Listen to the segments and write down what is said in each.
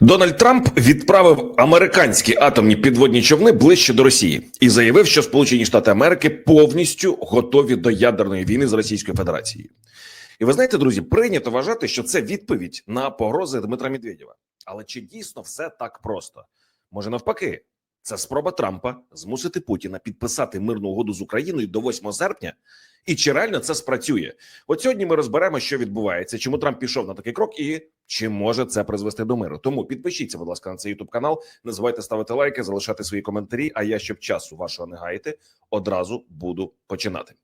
Дональд Трамп відправив американські атомні підводні човни ближче до Росії і заявив, що Сполучені Штати Америки повністю готові до ядерної війни з Російською Федерацією. І ви знаєте, друзі, прийнято вважати, що це відповідь на погрози Дмитра Медведєва. Але чи дійсно все так просто? Може, навпаки, це спроба Трампа змусити Путіна підписати мирну угоду з Україною до 8 серпня. І чи реально це спрацює? От сьогодні ми розберемо, що відбувається, чому Трамп пішов на такий крок, і чи може це призвести до миру. Тому підпишіться, будь ласка, на цей ютуб канал. Не забувайте ставити лайки, залишати свої коментарі. А я, щоб часу вашого не гаяти, одразу буду починати.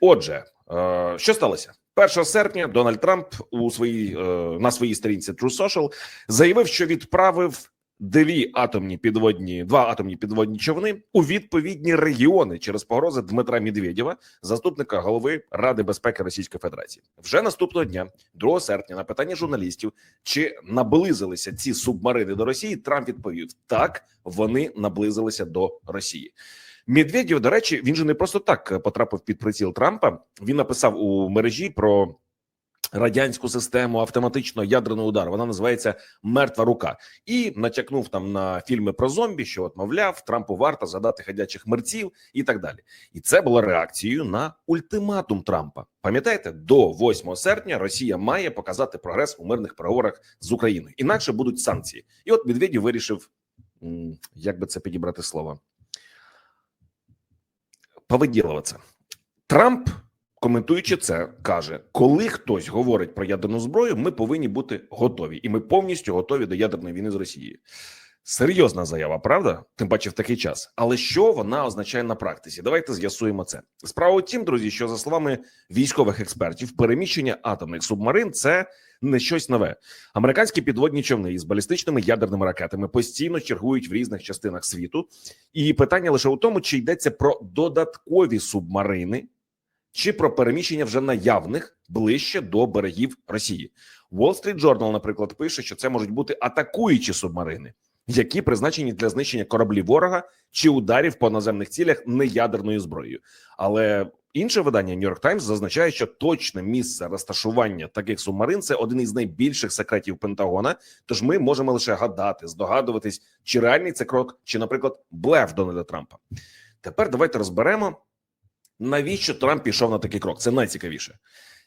Отже, е, що сталося? 1 серпня Дональд Трамп у своїй е, на своїй сторінці True Social заявив, що відправив дві атомні підводні, два атомні підводні човни у відповідні регіони через погрози Дмитра Медведєва, заступника голови Ради безпеки Російської Федерації. Вже наступного дня, 2 серпня, на питання журналістів, чи наблизилися ці субмарини до Росії, Трамп відповів: так, вони наблизилися до Росії. Медведєв, до речі, він же не просто так потрапив під приціл Трампа. Він написав у мережі про радянську систему автоматичного ядерного удару. Вона називається Мертва рука, і натякнув там на фільми про зомбі, що от мовляв, Трампу варто згадати ходячих мерців і так далі. І це було реакцією на ультиматум Трампа. Пам'ятаєте, до 8 серпня Росія має показати прогрес у мирних переговорах з Україною. Інакше будуть санкції. І от Медведєв вирішив, як би це підібрати слово, повиділуватися. Трамп, коментуючи це, каже: коли хтось говорить про ядерну зброю, ми повинні бути готові, і ми повністю готові до ядерної війни з Росією. Серйозна заява, правда? Тим паче в такий час. Але що вона означає на практиці? Давайте з'ясуємо це. Справа у тім, друзі, що за словами військових експертів, переміщення атомних субмарин це не щось нове. Американські підводні човни із балістичними ядерними ракетами постійно чергують в різних частинах світу, і питання лише у тому, чи йдеться про додаткові субмарини, чи про переміщення вже наявних ближче до берегів Росії. Wall Street Journal, наприклад, пише, що це можуть бути атакуючі субмарини, які призначені для знищення кораблів ворога чи ударів по наземних цілях неядерною зброєю. Але інше видання New York Times зазначає, що точне місце розташування таких субмарин це один із найбільших секретів Пентагона. Тож ми можемо лише гадати, здогадуватись, чи реальний це крок, чи, наприклад, блеф Дональда Трампа. Тепер давайте розберемо, навіщо Трамп пішов на такий крок. Це найцікавіше.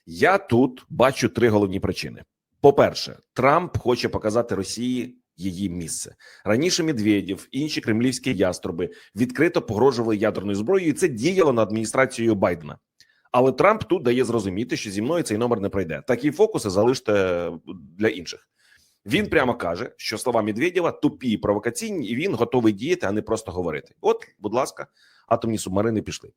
Я тут бачу три головні причини. По-перше, Трамп хоче показати Росії її місце раніше. Медведєв, інші кремлівські яструби відкрито погрожували ядерною зброєю. і Це діяло на адміністрацією Байдена. Але Трамп тут дає зрозуміти, що зі мною цей номер не пройде. Такі фокуси залиште для інших. Він прямо каже, що слова Медведєва тупі і провокаційні, і він готовий діяти, а не просто говорити. От, будь ласка, атомні субмарини пішли.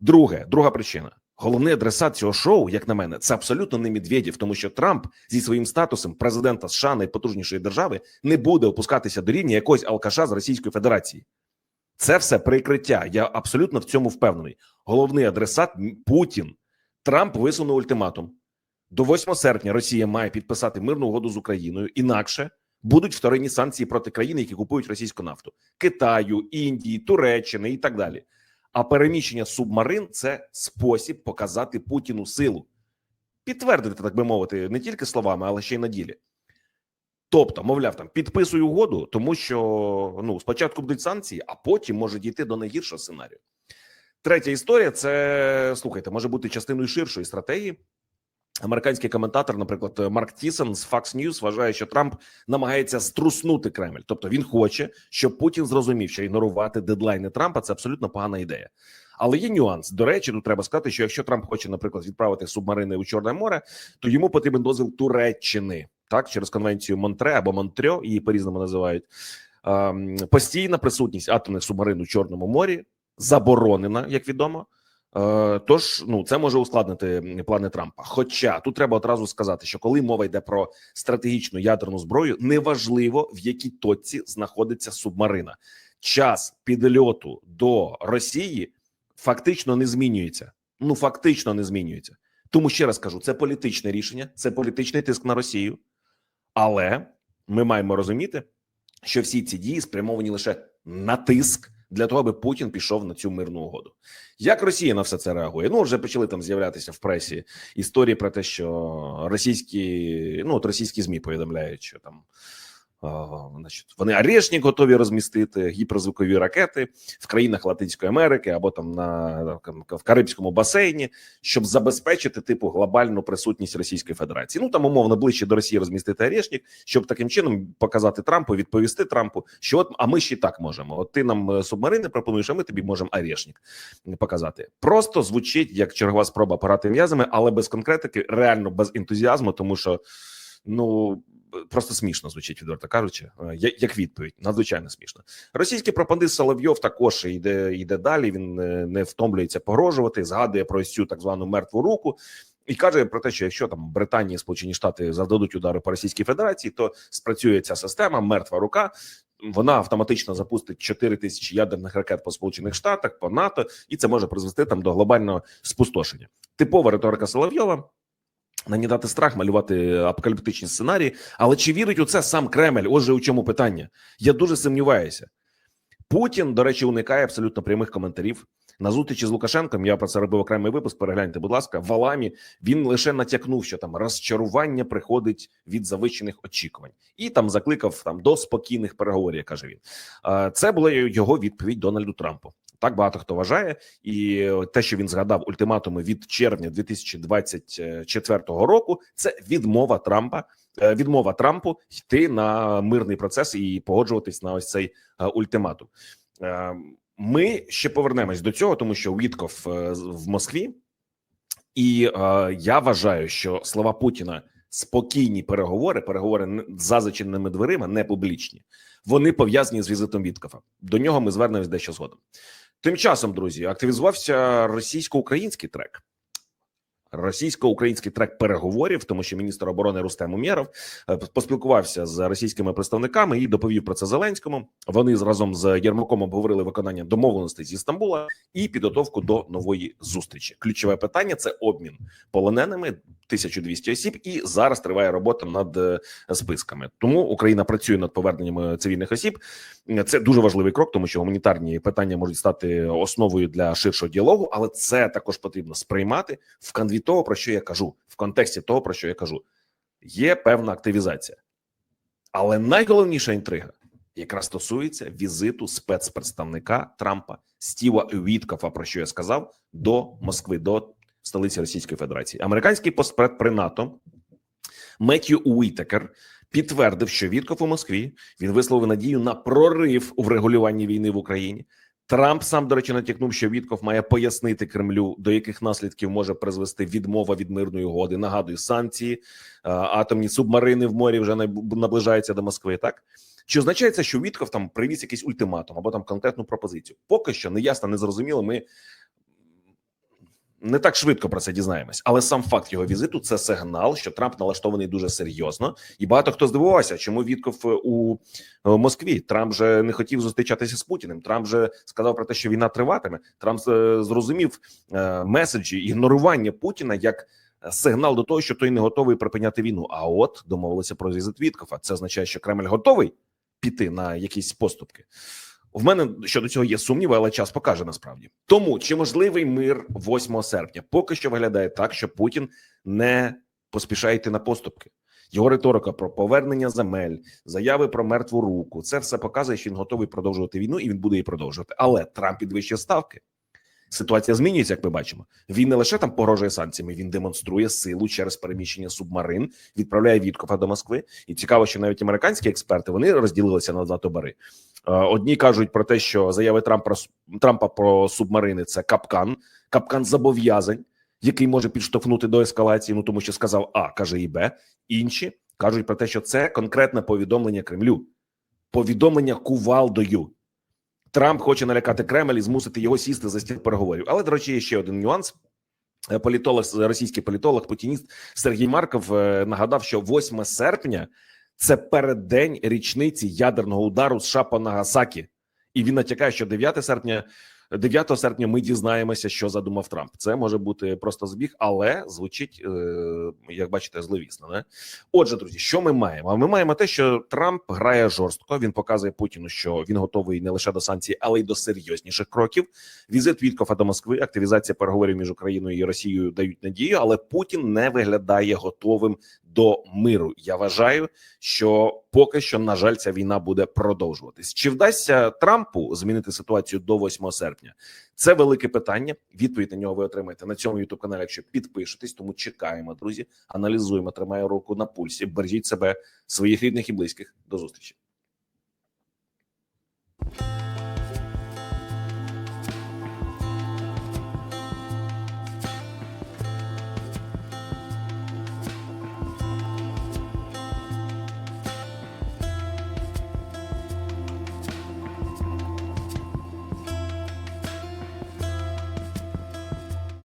Друге, друга причина. Головний адресат цього шоу, як на мене, це абсолютно не Медведєв, тому що Трамп зі своїм статусом президента США найпотужнішої держави не буде опускатися до рівня якогось алкаша з Російської Федерації. Це все прикриття. Я абсолютно в цьому впевнений. Головний адресат Путін. Трамп висунув ультиматум. До 8 серпня Росія має підписати мирну угоду з Україною. Інакше будуть вторинні санкції проти країн, які купують російську нафту Китаю, Індії, Туреччини і так далі. А переміщення субмарин це спосіб показати Путіну силу, підтвердити, так би мовити, не тільки словами, але ще й на ділі. Тобто, мовляв, там підписуй угоду, тому що ну спочатку будуть санкції, а потім може дійти до найгіршого сценарію. Третя історія це слухайте, може бути частиною ширшої стратегії. Американський коментатор, наприклад, Марк Тісон з Fox News вважає, що Трамп намагається струснути Кремль. Тобто він хоче, щоб Путін зрозумів, що ігнорувати дедлайни Трампа це абсолютно погана ідея. Але є нюанс. До речі, тут треба сказати, що якщо Трамп хоче, наприклад, відправити субмарини у Чорне море, то йому потрібен дозвіл Туреччини так через конвенцію Монтре або Монтрьо, її по різному називають. Ем, постійна присутність атомних субмарин у Чорному морі заборонена, як відомо. Е, Тож ну це може ускладнити плани Трампа. Хоча тут треба одразу сказати, що коли мова йде про стратегічну ядерну зброю, неважливо в якій точці знаходиться субмарина. Час підльоту до Росії фактично не змінюється. Ну фактично не змінюється. Тому ще раз кажу: це політичне рішення, це політичний тиск на Росію. Але ми маємо розуміти, що всі ці дії спрямовані лише на тиск для того, аби Путін пішов на цю мирну угоду. Як Росія на все це реагує? Ну вже почали там з'являтися в пресі історії про те, що російські ну от російські змі повідомляють, що там Значить, вони Орешник готові розмістити гіперзвукові ракети в країнах Латинської Америки або там на в Карибському басейні, щоб забезпечити типу глобальну присутність Російської Федерації. Ну там умовно ближче до Росії розмістити Орешник, щоб таким чином показати Трампу, відповісти Трампу, що от а ми ще так можемо. От ти нам е, субмарини пропонуєш, а ми тобі можемо Орешник показати. Просто звучить як чергова спроба порати м'язами, але без конкретики, реально без ентузіазму, тому що ну просто смішно звучить, відверто кажучи, е, як відповідь, надзвичайно смішно. Російський пропагандист Соловйов також йде, йде далі. Він е, не втомлюється погрожувати, згадує про цю так звану мертву руку. І каже про те, що якщо там Британія, Сполучені Штати завдадуть удари по Російській Федерації, то спрацює ця система мертва рука. Вона автоматично запустить 4 тисячі ядерних ракет по Сполучених Штатах, по НАТО, і це може призвести там до глобального спустошення. Типова риторика Соловйова. Нанідати страх, малювати апокаліптичні сценарії. Але чи вірить у це сам Кремль? Отже, у чому питання? Я дуже сумніваюся. Путін, до речі, уникає абсолютно прямих коментарів. На зустрічі з Лукашенком я про це робив окремий випуск. Перегляньте, будь ласка, в Аламі він лише натякнув, що там розчарування приходить від завищених очікувань, і там закликав там до спокійних переговорів. Каже він. Це була його відповідь Дональду Трампу. Так багато хто вважає, і те, що він згадав ультиматуми від червня 2024 року, це відмова Трампа, е, відмова Трампу йти на мирний процес і погоджуватись на ось цей е, ультиматум. Е, Ми ще повернемось до цього, тому що Вітков е, в Москві, і е, я вважаю, що слова Путіна спокійні переговори, переговори за зачиненими дверима, не публічні. Вони пов'язані з візитом Віткофа. До нього ми звернемось дещо згодом. Тим часом, друзі, активізувався російсько-український трек. Російсько-український трек переговорів, тому що міністр оборони Рустем Умєров е, поспілкувався з російськими представниками і доповів про це Зеленському. Вони разом з Єрмаком обговорили виконання домовленостей зі Стамбула і підготовку до нової зустрічі. Ключове питання це обмін полоненими 1200 осіб, і зараз триває робота над е, списками. Тому Україна працює над поверненням цивільних осіб. Це дуже важливий крок, тому що гуманітарні питання можуть стати основою для ширшого діалогу, але це також потрібно сприймати в конві того, про що я кажу, в контексті того, про що я кажу. Є певна активізація, але найголовніша інтрига якраз стосується візиту спецпредставника Трампа Стіва Віткофа, про що я сказав, до Москви, до столиці Російської Федерації. Американський постпред при НАТО Меттью Уітекер підтвердив, що Вітков у Москві він висловив надію на прорив у врегулюванні війни в Україні. Трамп сам, до речі, натякнув, що Вітков має пояснити Кремлю, до яких наслідків може призвести відмова від мирної угоди. Нагадую, санкції, атомні субмарини в морі вже наб- наближаються до Москви. Так чи означається, що Вітков там привіз якийсь ультиматум або там конкретну пропозицію? Поки що не ясно, не зрозуміло. Ми не так швидко про це дізнаємось, але сам факт його візиту це сигнал, що Трамп налаштований дуже серйозно, і багато хто здивувався, чому Вітков е, у е, Москві. Трамп же не хотів зустрічатися з Путіним. Трамп же сказав про те, що війна триватиме. Трамп е, зрозумів меседжі ігнорування Путіна як сигнал до того, що той не готовий припиняти війну. А от домовилися про візит Віткофа. Це означає, що Кремль готовий піти на якісь поступки. В мене щодо цього є сумніви, але час покаже насправді. Тому чи можливий мир 8 серпня? Поки що виглядає так, що Путін не поспішає йти на поступки. Його риторика про повернення земель, заяви про мертву руку це все показує, що він готовий продовжувати війну, і він буде її продовжувати. Але Трамп підвищує ставки. Ситуація змінюється, як ми бачимо. Він не лише там погрожує санкціями, він демонструє силу через переміщення субмарин, відправляє Віткофа до Москви. І цікаво, що навіть американські експерти вони розділилися на два табори. Е, Одні кажуть про те, що заяви Трампа Трампа про субмарини це капкан, капкан зобов'язань, який може підштовхнути до ескалації. Ну тому що сказав А, каже і Б. Інші кажуть про те, що це конкретне повідомлення Кремлю, повідомлення кувалдою. Трамп хоче налякати Кремль і змусити його сісти за стіл переговорів. Але до речі, є ще один нюанс. Е, Політолог, російський політолог, путініст Сергій Марков е, нагадав, що 8 серпня це переддень річниці ядерного удару США по Нагасакі, і він натякає, що 9 серпня. 9 серпня ми дізнаємося, що задумав Трамп. Це може бути просто збіг, але звучить, е, як бачите, зловісно. Не? Отже, друзі, що ми маємо? Ми маємо те, що Трамп грає жорстко. Він показує Путіну, що він готовий не лише до санкцій, але й до серйозніших кроків. Візит Віткофа до Москви, активізація переговорів між Україною і Росією дають надію, але Путін не виглядає готовим до миру. Я вважаю, що поки що, на жаль, ця війна буде продовжуватись. Чи вдасться Трампу змінити ситуацію до 8 серпня? Це велике питання. Відповідь на нього ви отримаєте на цьому youtube каналі. Якщо підпишетесь, тому чекаємо, друзі. Аналізуємо, тримаю руку на пульсі. Бережіть себе, своїх рідних і близьких. До зустрічі.